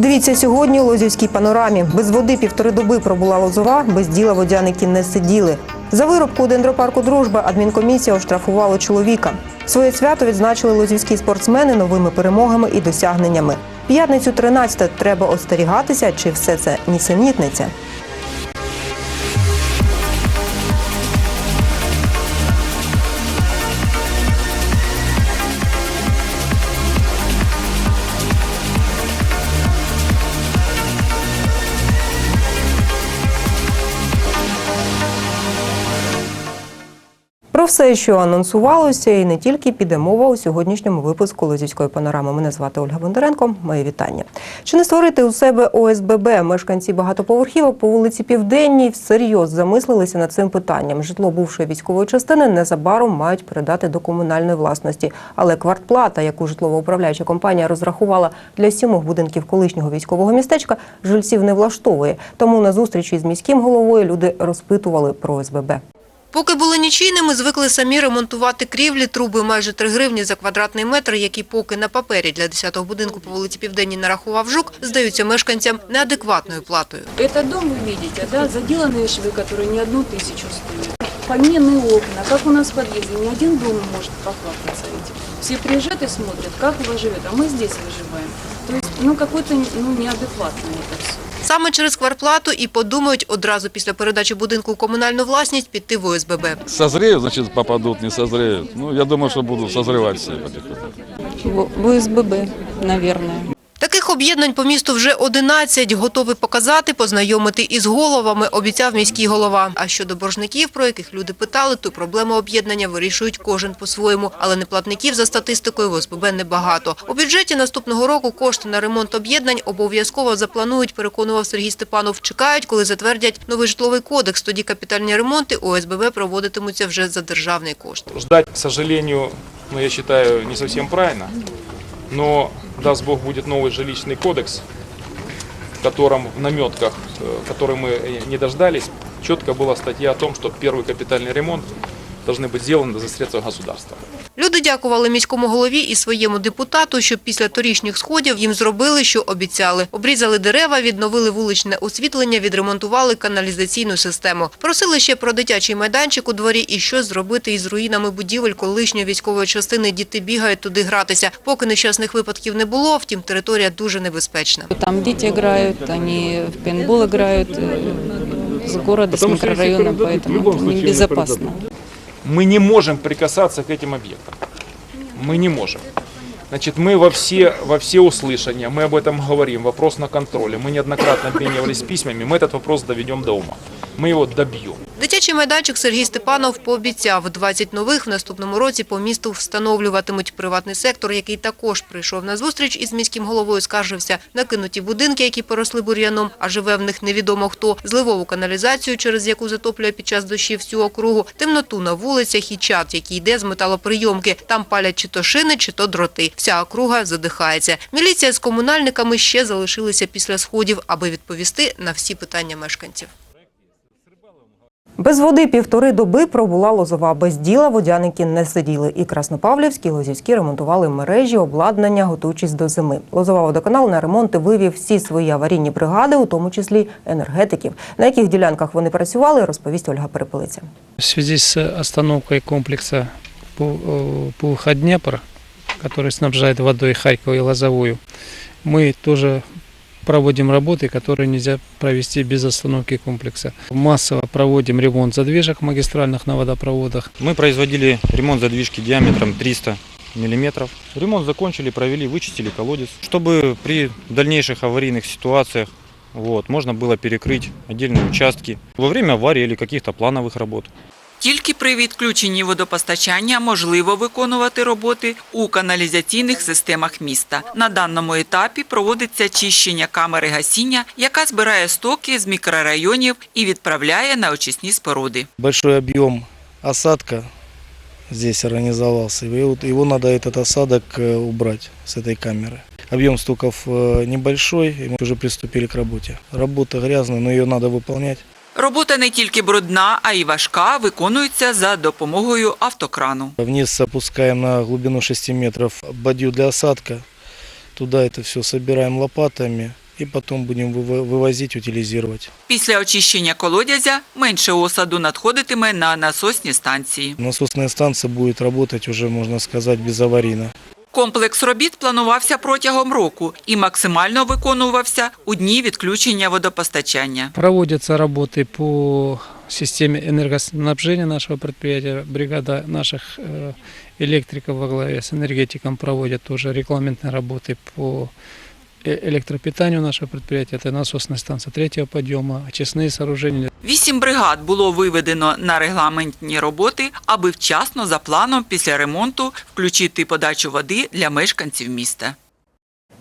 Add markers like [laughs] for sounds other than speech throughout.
Дивіться сьогодні у Лозівській панорамі. Без води півтори доби пробула лозова, без діла водяники не сиділи. За виробку у дендропарку Дружба адмінкомісія оштрафувала чоловіка. Своє свято відзначили лозівські спортсмени новими перемогами і досягненнями. П'ятницю 13 треба остерігатися, чи все це нісенітниця. Про все, що анонсувалося, і не тільки піде мова у сьогоднішньому випуску Лозівської панорами. Мене звати Ольга Бондаренко. Моє вітання. Чи не створити у себе ОСББ? Мешканці багатоповерхівок по вулиці Південній всерйоз замислилися над цим питанням. Житло бувшої військової частини незабаром мають передати до комунальної власності. Але квартплата, яку житлово-управляюча компанія розрахувала для сімох будинків колишнього військового містечка, жильців не влаштовує. Тому на зустрічі з міським головою люди розпитували про ОСББ. Поки були нічийними, звикли самі ремонтувати крівлі, труби майже 3 гривні за квадратний метр, які поки на папері для 10-го будинку по вулиці Південній нарахував жук, здаються мешканцям неадекватною платою. Этот дом вы видите, да, заделанные швы, которые не одну тысячу стоят. Поменные окна, как у нас в подъезде, ни один дом не может похвастаться этим. Все приезжают и смотрят, как у вас живет, а мы здесь выживаем. То есть, ну, какой-то, ну, неадекватно это все. Саме через квартплату і подумають одразу після передачі будинку у комунальну власність піти в ОСББ. Созреют, значить, попадуть, не созреют. Ну, я думаю, що буду созревать все потихоньку. В в ОСББ, наверное. Об'єднань по місту вже 11. Готові показати, познайомити із головами, обіцяв міський голова. А щодо боржників, про яких люди питали, то проблему об'єднання вирішують кожен по-своєму. Але неплатників за статистикою в ОСББ небагато. У бюджеті наступного року кошти на ремонт об'єднань обов'язково запланують, переконував Сергій Степанов. Чекають, коли затвердять новий житловий кодекс. Тоді капітальні ремонти ОСББ проводитимуться вже за державний кошт. Ждать, к сожалению, ну, я считаю, не совсем правильно. Но, даст Бог, будет новый жилищный кодекс, в котором в наметках, э, который мы э, не дождались, четко была статья о том, что первый капитальный ремонт должны быть сделаны за средства государства. Люди дякували міському голові і своєму депутату, що після торішніх сходів їм зробили, що обіцяли. Обрізали дерева, відновили вуличне освітлення, відремонтували каналізаційну систему. Просили ще про дитячий майданчик у дворі і що зробити із руїнами будівель колишньої військової частини. Діти бігають туди гратися. Поки нещасних випадків не було, втім територія дуже небезпечна. Там дети играют, они в пейнтбол играют э, с города, с микрорайона, поэтому это небезопасно. Мы не можем прикасаться к этим объектам. Мы не можем. Значит, мы во все, во все услышания, мы об этом говорим, вопрос на контроле. Мы неоднократно обменивались письмами, мы этот вопрос доведем до ума. Мы его добьем. Дитячий майданчик Сергій Степанов пообіцяв 20 нових в наступному році по місту встановлюватимуть приватний сектор, який також прийшов на зустріч із міським головою. Скаржився накинуті будинки, які поросли бур'яном, а живе в них невідомо хто, зливову каналізацію, через яку затоплює під час дощів всю округу, темноту на вулицях і чат, який йде з металоприйомки. Там палять чи то шини, чи то дроти. Вся округа задихається. Міліція з комунальниками ще залишилися після сходів, аби відповісти на всі питання мешканців. Без води півтори доби пробула лозова. Без діла водяники не сиділи. І Краснопавлівські, і Лозівські ремонтували мережі, обладнання, готуючись до зими. Лозова водоканал на ремонти вивів всі свої аварійні бригади, у тому числі енергетиків. На яких ділянках вони працювали, розповість Ольга Перепелиця. В связи с остановкой комплекса Пу- э, Пуха-Днепр, который снабжает водой Харьков и Лозовую, мы тоже проводим работы, которые нельзя провести без остановки комплекса. Массово проводим ремонт задвижек магистральных на водопроводах. Мы производили ремонт задвижки диаметром 300 миллиметров. Ремонт закончили, провели, вычистили колодец, чтобы при дальнейших аварийных ситуациях вот, можно было перекрыть отдельные участки во время аварии или каких-то плановых работ. Тільки при відключенні водопостачання можливо виконувати роботи у каналізаційних системах міста. На даному етапі проводиться чищення камери гасіння, яка збирає стоки з мікрорайонів і відправляє на очисні споруди. большой объем осадка здесь организовался. И вот его надо этот осадок э, убрать с этой камеры. Объем стоков э, небольшой, и мы уже приступили к работе. Работа грязная, но ее надо выполнять. Робота не тільки брудна, а й важка, виконується за допомогою автокрану. Вниз опускаем на глубину 6 метров бадью для осадка. Туда это все собираем лопатами и потом будем выво- вывозить, утилизировать. Після очищення колодязя менше осаду надходитиме на насосні станції. Насосная станция будет работать уже, можно сказать, безаварийно. Комплекс робіт планувався протягом року і максимально виконувався у дні відключення водопостачання. Проводятся работы по системе энергоснабжения нашего предприятия. Бригада наших э, электриков во главе с энергетиком проводят тоже регламентные работы по э- электропитанию нашего предприятия. Это насосная станция третьего подъема, очистные сооружения, Вісім бригад було виведено на регламентні роботи, аби вчасно за планом після ремонту включити подачу води для мешканців міста.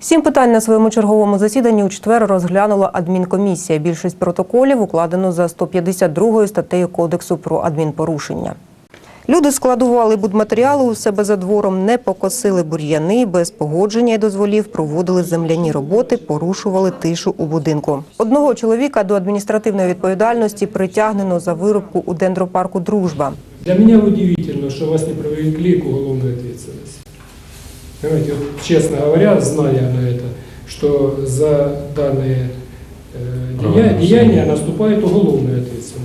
Сім питань на своєму черговому засіданні у четвер розглянула адмінкомісія. Більшість протоколів укладено за 152 статтею Кодексу про адмінпорушення. Люди складували будматеріали у себе за двором, не покосили бур'яни, без погодження і дозволів проводили земляні роботи, порушували тишу у будинку. Одного чоловіка до адміністративної відповідальності притягнено за вирубку у дендропарку Дружба. Для меня удивительно, что вас не привлекли к уголовной ответственности. Понимаете, вот, честно говоря, зная на это, что за данные э, дея- деяния наступает уголовная ответственность.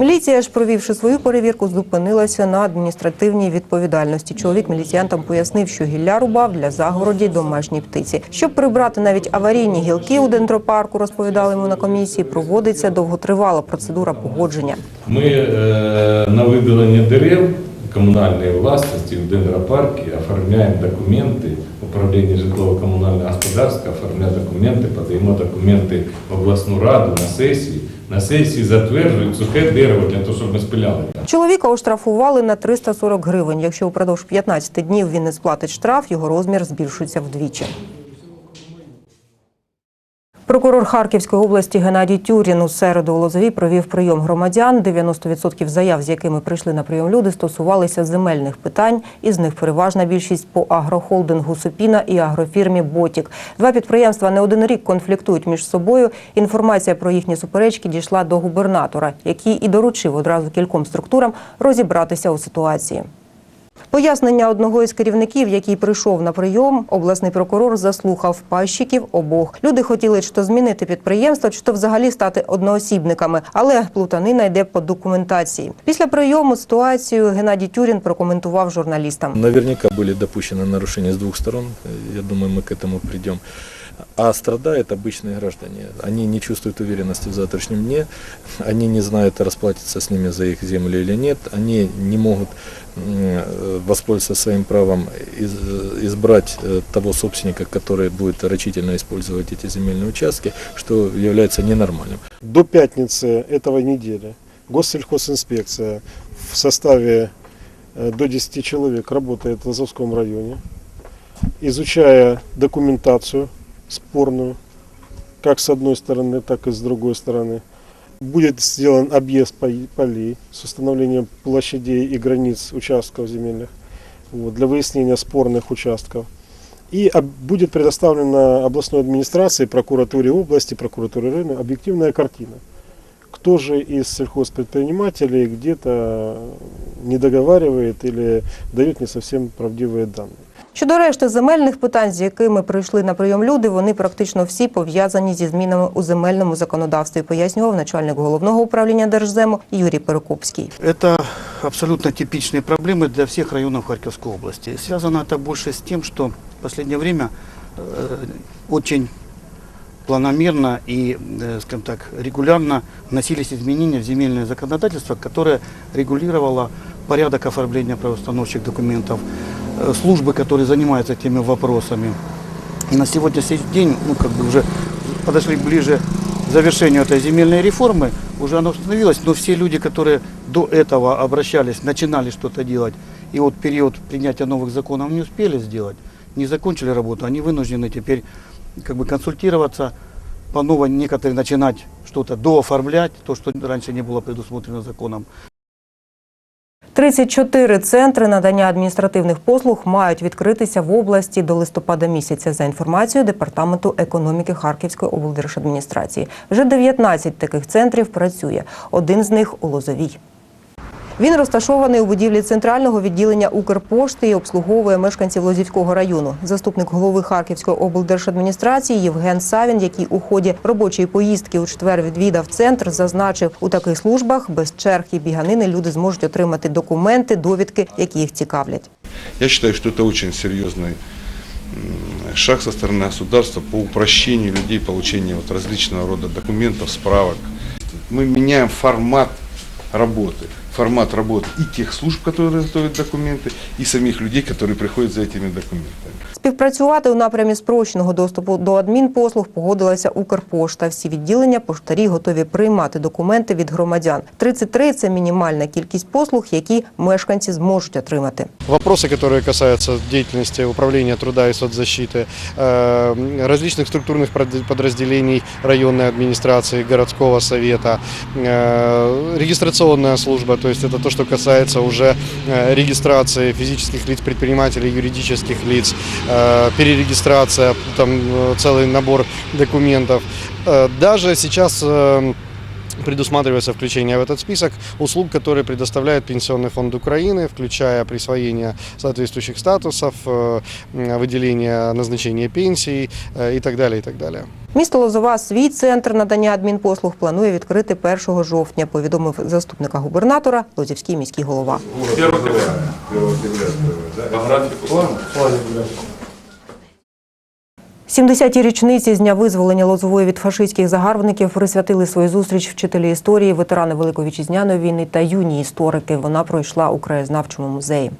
Міліція ж, провівши свою перевірку, зупинилася на адміністративній відповідальності. Чоловік міліціянтам пояснив, що гілля рубав для загороді домашній птиці. Щоб прибрати навіть аварійні гілки у дендропарку, розповідали йому на комісії, проводиться довготривала процедура погодження. Ми е, на видалення дерев комунальної власності в дендропарку оформляємо документи, управління житлово-комунального господарства оформляє документи, подаємо документи в обласну раду на сесії. На сесії затверджують сухе дерево для того, щоб ми спиляли. Чоловіка оштрафували на 340 гривень. Якщо упродовж 15 днів він не сплатить штраф, його розмір збільшується вдвічі. Прокурор Харківської області Геннадій Тюрін у середу у Лозовій провів прийом громадян. 90% заяв, з якими прийшли на прийом люди, стосувалися земельних питань. Із них переважна більшість по агрохолдингу Супіна і агрофірмі Ботік. Два підприємства не один рік конфліктують між собою. Інформація про їхні суперечки дійшла до губернатора, який і доручив одразу кільком структурам розібратися у ситуації. Пояснення одного із керівників, який прийшов на прийом, обласний прокурор заслухав пайщиків обох. Люди хотіли чи то змінити підприємство, чи то взагалі стати одноосібниками, але плутанина йде по документації. Після прийому ситуацію Геннадій Тюрін прокоментував журналістам. Наверняка были допущены нарушения с двух сторон. Э, Я думаю, мы к этому придем. А страдают обычные граждане. Они не чувствуют уверенности в завтрашнем дне, они не знают, расплатиться с ними за их землю или нет, они не могут воспользоваться своим правом из- избрать э, того собственника, который будет рачительно использовать эти земельные участки, что является ненормальным. До пятницы этого недели госсельхозинспекция в составе э, до 10 человек работает в Лазовском районе, изучая документацию спорную, как с одной стороны, так и с другой стороны. Будет сделан объезд по- полей с установлением площадей и границ участков земельных вот, для выяснения спорных участков. И будет предоставлена областной администрации, прокуратуре области, прокуратуре района объективная картина. Кто же из сельхозпредпринимателей где-то не договаривает или дает не совсем правдивые данные. Щодо решти земельних питань, з якими прийшли на прийом люди, вони практично всі пов'язані зі змінами у земельному законодавстві, пояснював начальник головного управління Держзему Юрій Перекопський. Это абсолютно типичные проблемы для всех районов Харьковской области. Связано это больше с тем, что в последнее время э, очень планомерно и, э, скажем так, регулярно вносились изменения в земельное законодательство, которое регулировало Порядок оформления правоустановчих документов, э, службы, которые занимаются этими вопросами. И на сегодняшний день, ну, как бы уже подошли ближе к завершению этой земельной реформы, уже оно установилось, но все люди, которые до этого обращались, начинали что-то делать, и вот период принятия новых законов не успели сделать, не закончили работу, они вынуждены теперь как бы консультироваться, по новой некоторые начинать что-то дооформлять, то, что раньше не было предусмотрено законом. 34 центри надання адміністративних послуг мають відкритися в області до листопада місяця. За інформацією департаменту економіки Харківської облдержадміністрації. Вже 19 таких центрів працює. Один з них у Лозовій. Він розташований у будівлі центрального відділення Укрпошти і обслуговує мешканців Лозівського району. Заступник голови Харківської облдержадміністрації Євген Савін, який у ході робочої поїздки у четвер відвідав центр, зазначив, у таких службах без черг і біганини люди зможуть отримати документи, довідки, які їх цікавлять. Я считаю, что это очень серьезный м, шаг со стороны государства по упрощению людей получения вот различного рода документов, справок. Мы меняем формат работы. Формат работы и тех служб, которые готовят документы, и самих людей, которые приходят за этими документами. Співпрацювати у напрямі спрощеного доступу до адмінпослуг погодилася Укрпошта. Всі відділення поштарі готові приймати документи від громадян. 33 – це мінімальна кількість послуг, які мешканці зможуть отримати. Вопросы, которые касаются деятельности управления труда и соцзащиты, э, различных структурных прод- подразделений районной администрации, городского совета, э, регистрационная служба, то есть это то, что касается уже э, регистрации физических лиц, предпринимателей, юридических лиц, э, перерегистрация, там э, целый набор документов. Э, Даже сейчас э, предусматривается включение в этот список услуг, которые предоставляет Пенсионный фонд Украины, включая присвоение соответствующих статусов, э, м, выделение назначения пенсий э, и так далее, и так далее. Місто Лозова свій центр надання адмінпослуг планує відкрити 1 жовтня, повідомив заступника губернатора Лозівський міський голова. 70-ті річниці з дня визволення Лозової від фашистських загарбників присвятили свою зустріч вчителі історії, ветерани Великої вітчизняної війни та юні історики. Вона пройшла у краєзнавчому музеї.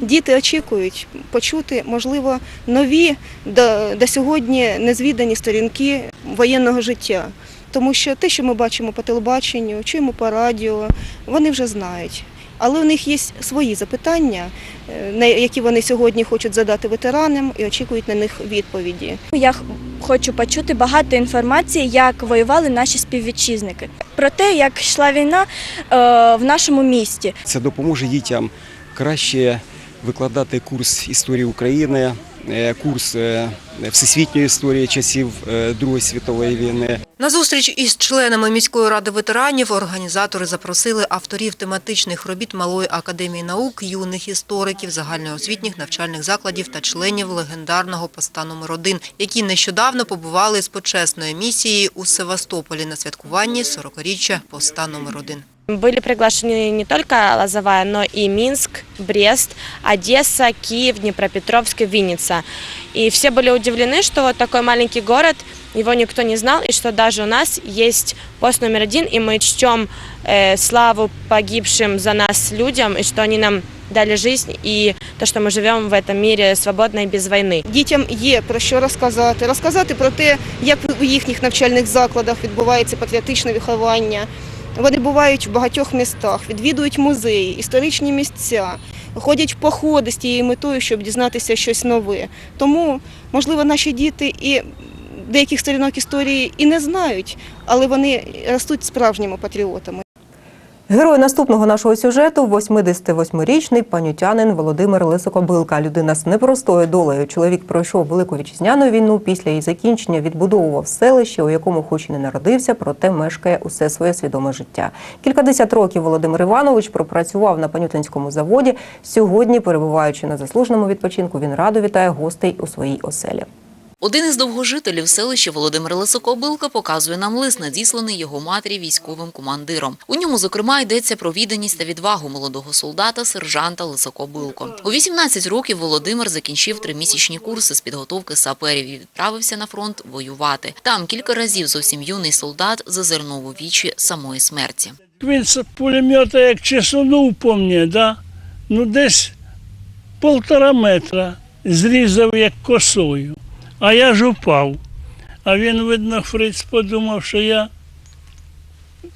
Діти очікують почути, можливо, нові до, до сьогодні незвідані сторінки воєнного життя. Тому що те, що ми бачимо по телебаченню, чуємо по радіо, вони вже знають. Але у них є свої запитання, е, на які вони сьогодні хочуть задати ветеранам і очікують на них відповіді. Я хочу почути багато інформації, як воювали наші співвітчизники, про те, як йшла війна е, в нашому місті. Це допоможе дітям краще викладати курс історії України, е, курс всесвітньої історії часів Другої світової війни. На зустріч із членами міської ради ветеранів організатори запросили авторів тематичних робіт Малої академії наук, юних істориків, загальноосвітніх навчальних закладів та членів легендарного поста номер 1 які нещодавно побували з почесною місією у Севастополі на святкуванні 40-річчя поста номер 1 Были приглашены не только Лозовая, но и Минск, Брест, Одесса, Киев, Днепропетровск Винница. И все были удивлены, что вот такой маленький город, его никто не знал, и что даже у нас есть пост номер один, и мы чтем э, славу погибшим за нас людям, и что они нам дали жизнь, и то, что мы живем в этом мире свободно и без войны. Дітям є про що розказати, розказати про те, як у їхніх навчальних закладах відбувається патріотичне виховання. Вони бувають в багатьох містах, відвідують музеї, історичні місця, ходять в походи з тією метою, щоб дізнатися щось нове. Тому, можливо, наші діти і деяких сторінок історії і не знають, але вони ростуть справжніми патріотами. Герой наступного нашого сюжету – 88-річний панютянин Володимир Лисокобилка. Людина з непростою долею. Чоловік пройшов Велику вітчизняну війну. Після її закінчення відбудовував селище, у якому хоч і не народився, проте мешкає усе своє свідоме життя. Кількадесят років Володимир Іванович пропрацював на панютинському заводі. Сьогодні, перебуваючи на заслуженому відпочинку, він радо вітає гостей у своїй оселі. Один із довгожителів селища Володимир Лисокобилка показує нам лист, надісланий його матері військовим командиром. У ньому, зокрема, йдеться про відданість та відвагу молодого солдата, сержанта Лисокобилко. У 18 років Володимир закінчив тримісячні курси з підготовки саперів і відправився на фронт воювати. Там кілька разів зовсім юний солдат зазирнув у вічі самої смерті. Він з пулемета як чесонув по мені, да? ну десь полтора метра зрізав як косою, а я ж упав. А він, видно, Фриц подумав, що я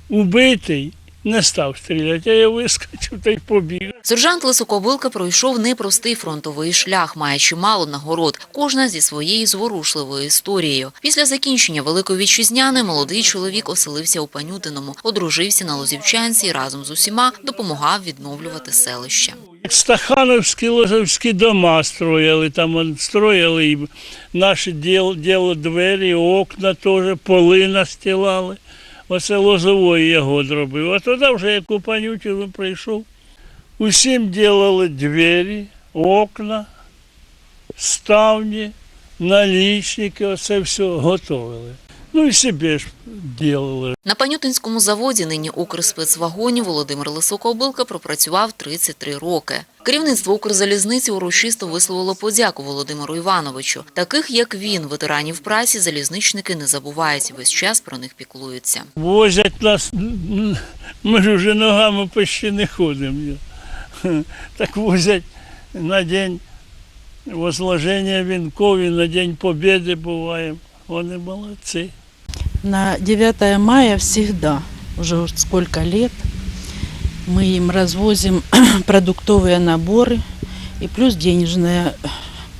убитий, не став стріляти, а я вискочив та й побіг. Сержант Лисокобилка пройшов непростий фронтовий шлях, має чимало нагород, кожна зі своєю зворушливою історією. Після закінчення Великої Вітчизняної молодий чоловік оселився у Панютиному, одружився на Лозівчанці і разом з усіма допомагав відновлювати селище. Стахановські лозовські дома строїли, там строїли і наші діл, діло двері, окна теж, поли настилали. оце лозової ягод робив. А тоді вже як Купанютів прийшов. Усім ділили двері, окна, ставні, налічники, оце все готовили. Ну і собі ж ділили. На Панютинському заводі нині Укрспецвагоні Володимир Лисокобилка пропрацював 33 роки. Керівництво Укрзалізниці урочисто висловило подяку Володимиру Івановичу. Таких, як він, ветеранів праці, залізничники не забувають, весь час про них піклуються. Возять нас, ми ж вже ногами почти не ходимо. [laughs] Так возять на день возложення вінков і на День Побєди буває. Вони молодці На 9 мая всегда, уже уж сколько лет, мы им развозим [clears throat] продуктовые наборы и плюс денежная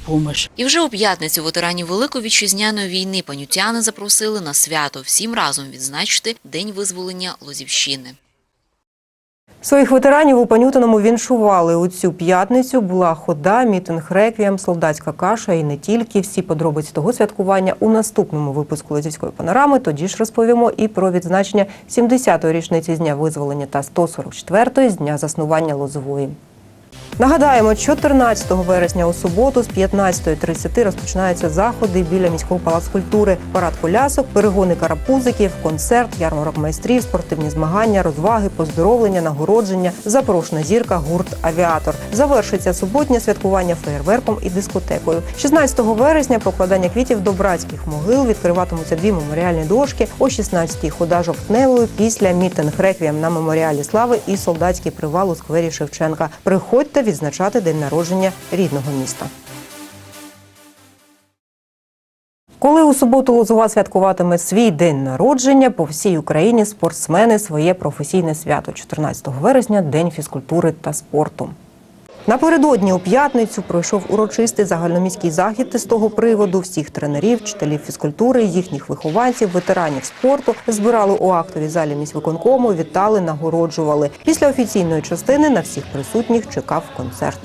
помощь. І вже у п'ятницю ветеранів Великої вітчизняної війни панютяни запросили на свято всім разом відзначити День визволення Лозівщини. Своїх ветеранів у Панютиному віншували у цю п'ятницю. Була хода, мітинг реквієм, солдатська каша і не тільки. Всі подробиці того святкування у наступному випуску Лозівської панорами. Тоді ж розповімо і про відзначення 70-ї річниці з дня визволення та 144-ї з дня заснування Лозової. Нагадаємо, 14 вересня у суботу з 15.30 розпочинаються заходи біля міського палацу культури. Парад колясок, перегони карапузиків, концерт, ярмарок майстрів, спортивні змагання, розваги, поздоровлення, нагородження. Запрошена зірка гурт Авіатор. Завершиться суботнє святкування феєрверком і дискотекою. 16 вересня покладання квітів до братських могил відкриватимуться дві меморіальні дошки. О 16-й хода жовтневою після мітинг реквієм на меморіалі слави і солдатський привал у сквері Шевченка. Приходьте відзначати день народження рідного міста. Коли у суботу Лозова святкуватиме свій день народження, по всій Україні спортсмени своє професійне свято 14 вересня День фізкультури та спорту. Напередодні у п'ятницю пройшов урочистий загальноміський захід з того приводу. Всіх тренерів, вчителів фізкультури, їхніх вихованців, ветеранів спорту збирали у актовій залі міськвиконкому, вітали, нагороджували. Після офіційної частини на всіх присутніх чекав концерт.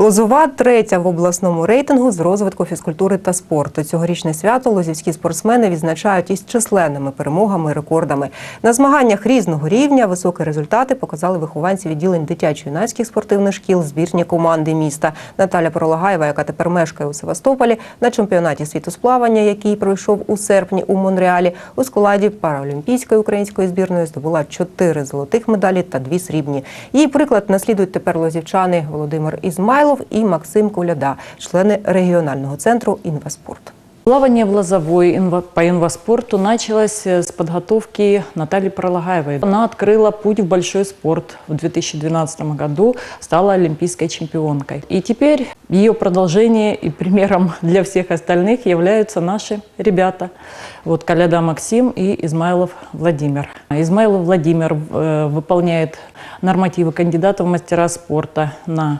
Лозова третя в обласному рейтингу з розвитку фізкультури та спорту. Цьогорічне свято лозівські спортсмени відзначають із численними перемогами і рекордами. На змаганнях різного рівня високі результати показали вихованці відділень дитячо-юнацьких спортивних шкіл, збірні команди міста. Наталя Пролагаєва, яка тепер мешкає у Севастополі, на чемпіонаті світу з плавання, який пройшов у серпні у Монреалі, у складі параолімпійської української збірної здобула чотири золотих медалі та дві срібні. Її приклад наслідують тепер лозівчани Володимир Ізмайлов і Максим Куляда, члени регіонального центру «Інваспорт». Плавание в Лозовой инва- по инваспорту началось э, с подготовки Натальи Пролагаевой. Она открыла путь в большой спорт. В 2012 году стала олимпийской чемпионкой. И теперь ее продолжение и примером для всех остальных являются наши ребята. Вот Коляда Максим и Измайлов Владимир. Измайлов Владимир э, выполняет нормативы кандидата в мастера спорта на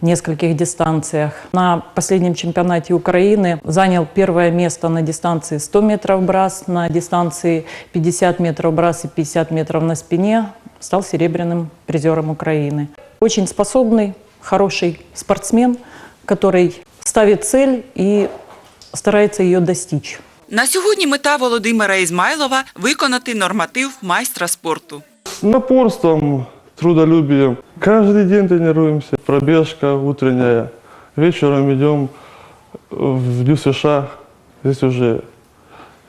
нескольких дистанциях. На последнем чемпионате Украины занял первое место на дистанции 100 метров брас, на дистанции 50 метров брас и 50 метров на спине стал серебряным призером Украины. Очень способный, хороший спортсмен, который ставит цель и старается ее достичь. На сьогодні мета Володимира Ізмайлова виконати норматив майстра спорту. Напорством, трудолюбием. Каждый день тренируемся. Пробежка утренняя. Вечером идем в Дю США. Здесь уже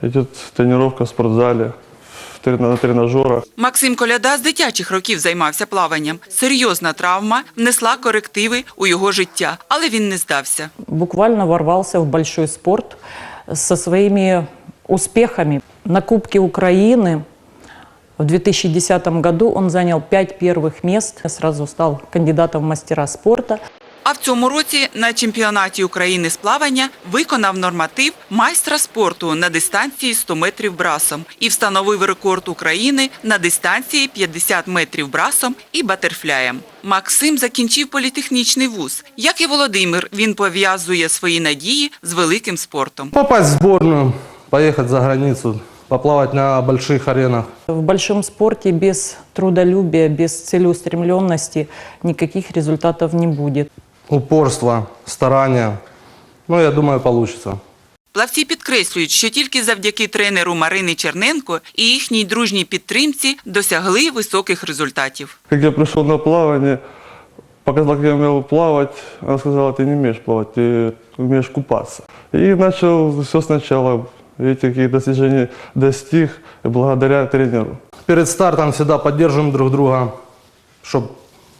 идет тренировка в спортзале, на тренажерах. Максим Коляда з дитячих років займався плаванням. Серйозна травма внесла корективи у його життя, але він не здався. буквально ворвался в большой спорт со своими успехами. На Кубке Украины в 2010 году он занял пять первых мест, сразу стал кандидатом в мастера спорта. А в цьому році на чемпіонаті України з плавання виконав норматив майстра спорту на дистанції 100 метрів брасом і встановив рекорд України на дистанції 50 метрів брасом і батерфляєм. Максим закінчив політехнічний вуз. Як і Володимир, він пов'язує свої надії з великим спортом. Попасть в сборную, поехать за границу, поплавать на больших аренах. В большом спорте без трудолюбия, без целеустремленности никаких результатов не будет. Упорство, старания. Ну, я думаю, получится. Плавці підкреслюють, що тільки завдяки тренеру Марини Черненко і їхній дружній підтримці досягли високих результатів. Как я пришел на плавание, показал, как я умел плавать, она сказала, ты не умеешь плавать, ты умеешь купаться. И начал все сначала. Видите, какие достижения достиг благодаря тренеру. Перед стартом всегда поддерживаем друг друга, чтобы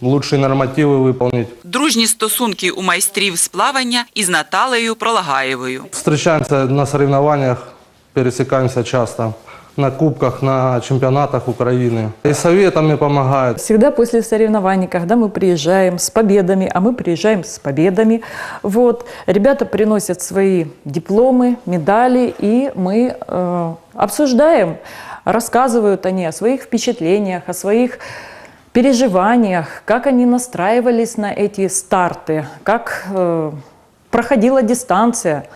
лучшие нормативы выполнить. Дружні стосунки у майстрів з плавання із Наталею Пролагаєвою. Встречаемся на соревнованиях, пересекаемся часто. На кубках, на чемпионатах Украины. И советами помогают. Всегда после соревнований, когда мы приезжаем с победами, а мы приезжаем с победами, вот, ребята приносят свои дипломы, медали, и мы э, обсуждаем, рассказывают они о своих впечатлениях, о своих переживаниях, как они настраивались на эти старты, как э, проходила дистанция,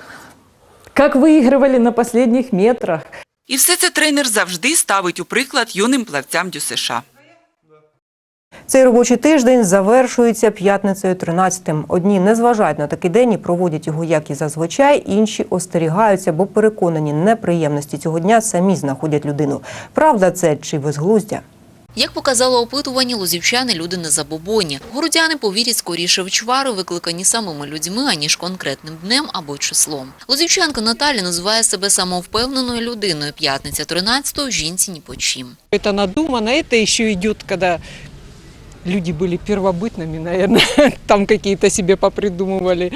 как выигрывали на последних метрах. І все це тренер завжди ставить у приклад юним плавцям ДЮСШ. Цей робочий тиждень завершується п'ятницею 13-тим. Одні не зважають на такий день і проводять його як і зазвичай, інші остерігаються, бо переконані, неприємності цього дня самі знаходять людину. Правда, це чи безглуздя? Як показало опитування, лозівчани люди не забобонні. Городяни повірять скоріше в чвари, викликані самими людьми, аніж конкретним днем або числом. Лозівчанка Наталя називає себе самовпевненою людиною. П'ятниця 13-го жінці ні по чим. Это надумано, это еще идет, когда люди были первобытными, наверное, [laughs] там какие-то себе попридумывали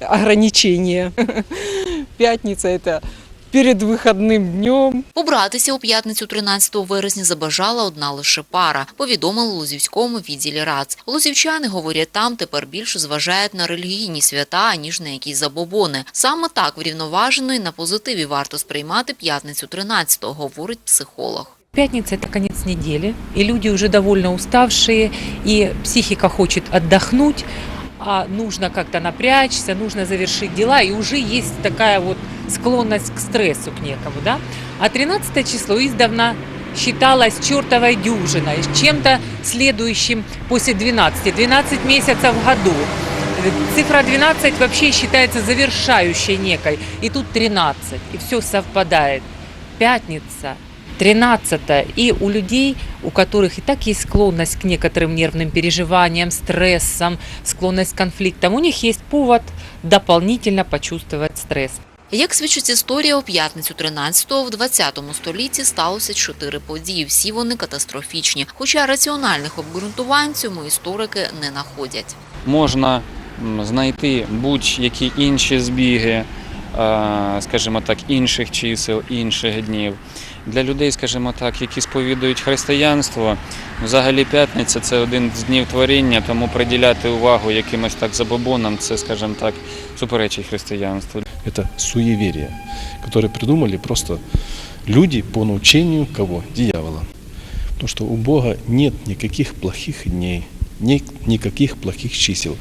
ограничения. [laughs] Пятница это перед выходным днем. Побратися у п'ятницю 13 вересня забажала одна лише пара, повідомили у Лозівському відділі РАЦ. Лозівчани, говорять, там тепер більше зважають на релігійні свята, аніж на якісь забобони. Саме так врівноважено і на позитиві варто сприймати п'ятницю 13-го, говорить психолог. Пятница – это конец недели, и люди уже довольно уставшие, и психика хочет отдохнуть, а нужно как-то напрячься, нужно завершить дела, и уже есть такая вот склонность к стрессу к некому, да? А 13 число издавна считалось чертовой дюжиной, чем-то следующим после 12. 12 месяцев в году. Цифра 12 вообще считается завершающей некой, и тут 13, и все совпадает. Пятница, 13 и у людей, у которых и так есть склонность к некоторым нервным переживаниям, стрессам, склонность к конфликтам, у них есть повод дополнительно почувствовать стресс. Як свідчить історія, у п'ятницю 13-го в 20 столітті сталося чотири події. Всі вони катастрофічні. Хоча раціональних обґрунтувань цьому історики не знаходять. можна м, знайти будь-які інші збіги, е, скажімо так, інших чисел, інших днів. Для людей, скажімо так, які сповідують християнство, взагалі п'ятниця це один з днів творіння, тому приділяти увагу якимось так забобонам, це, скажімо так, суперечить християнству. Это суеверие, которое придумали просто люди по научению кого? Дьявола. Потому что у Бога нет никаких плохих ни- никаких плохих чисел.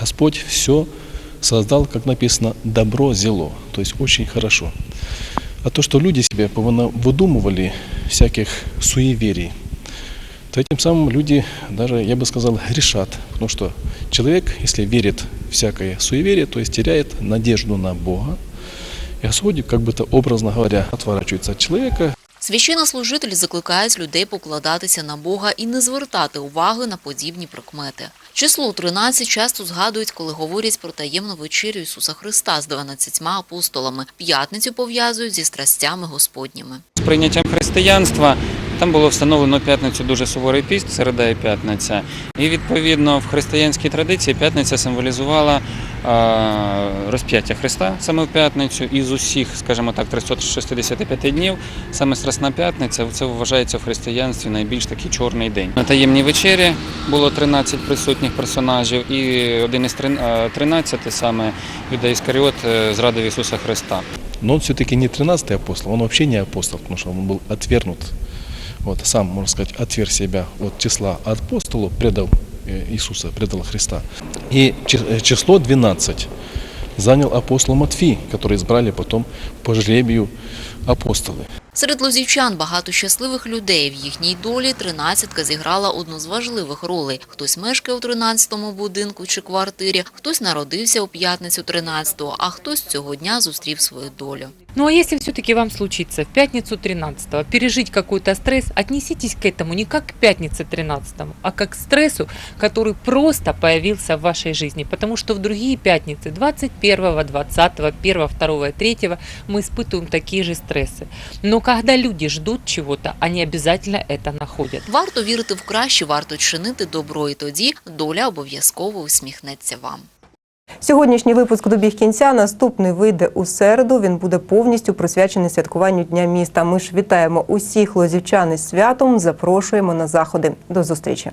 Господь все создал, как написано, добро зело, то есть очень хорошо. А то, что люди себе повына- выдумывали всяких суеверий, то этим самым люди даже, я бы сказал, грешат. Потому что человек, если верит в всякое суеверие, то есть теряет надежду на Бога. И Господь, как бы то образно говоря, отворачивается от человека, Священнослужителі закликають людей покладатися на Бога і не звертати уваги на подібні прикмети. Число 13 часто згадують, коли говорять про таємну вечерю Ісуса Христа з 12 апостолами. П'ятницю пов'язують зі страстями Господніми. З прийняттям християнства там було встановлено п'ятницю дуже суворий піст, середа і п'ятниця. І відповідно в християнській традиції п'ятниця символізувала розп'яття Христа саме в п'ятницю. І з усіх, скажімо так, 365 днів саме Страсна п'ятниця це вважається в християнстві найбільш такий чорний день. На таємній вечері було 13 присутніх персонажів, і один із е, 13 саме Юда Іскаріот е, зрадив Ісуса Христа. но он все-таки не 13-й апостол, он вообще не апостол, потому что он был отвергнут Вот, сам, можно сказать, отверг себя от числа апостолов, предал э, Иисуса, предал Христа. И чи- э, число 12 занял апостол Матфей, который избрали потом по жребию апостолы. Серед лозівчан багато щасливих людей. В їхній долі тринадцятка зіграла одну з важливих ролей. Хтось мешкає у 13-му будинку чи квартирі, хтось народився у п'ятницю 13-го, а хтось цього дня зустрів свою долю. Ну а если все-таки вам случится в пятницу 13 пережить какой-то стресс, отнеситесь к этому не как к пятнице 13, а как к стрессу, который просто появился в вашей жизни. Потому что в другие пятницы 21, 20, 1, 2 и 3 мы испытываем такие же стрессы. Но когда люди ждут чего-то, они обязательно это находят. Варто вірити в краще, варто чинити добро, і тоді доля обов'язково усміхнеться вам. Сьогоднішній випуск добіг кінця. Наступний вийде у середу. Він буде повністю присвячений святкуванню Дня міста. Ми ж вітаємо усіх лозівчан із святом. Запрошуємо на заходи. До зустрічі.